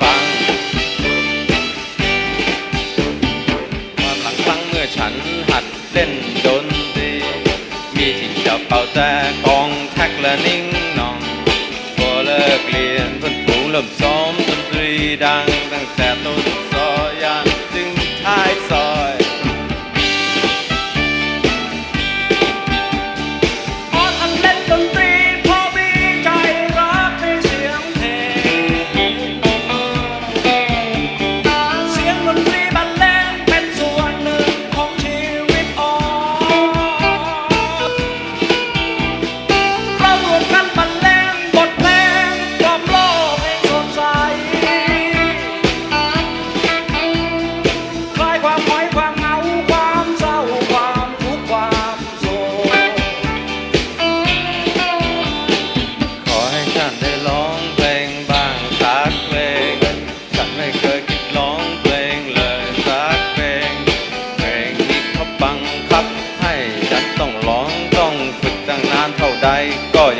ฟัง ความหลังครั้งเมื่อฉันหัดเล่นดนตรีมีที่จะเป่าแต่กองแท็กและนิ่งนองพอเลิกเรียนเพื่อนฝูงเริ่มซ้อมดนตรีดัง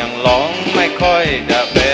ยังร้องไม่ค่อยจะเป็น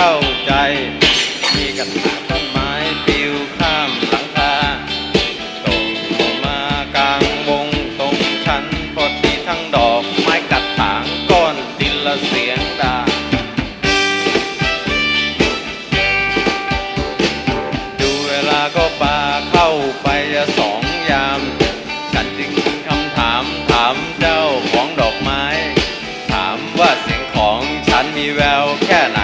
เข้าใจ มีกระถางต้นไม้ปิวข้ามหลังคาตกลงมากลางวงตรงฉันพอดีทั้งดอกไม้กระถางก้อนดินละเสียงดาดูเวลาก็ปาเข้าไปจะสองยาม ฉันจึงคำถามถามเจ้าของดอกไม้ ถามว่าเสียงของฉันมีแววแค่ไหน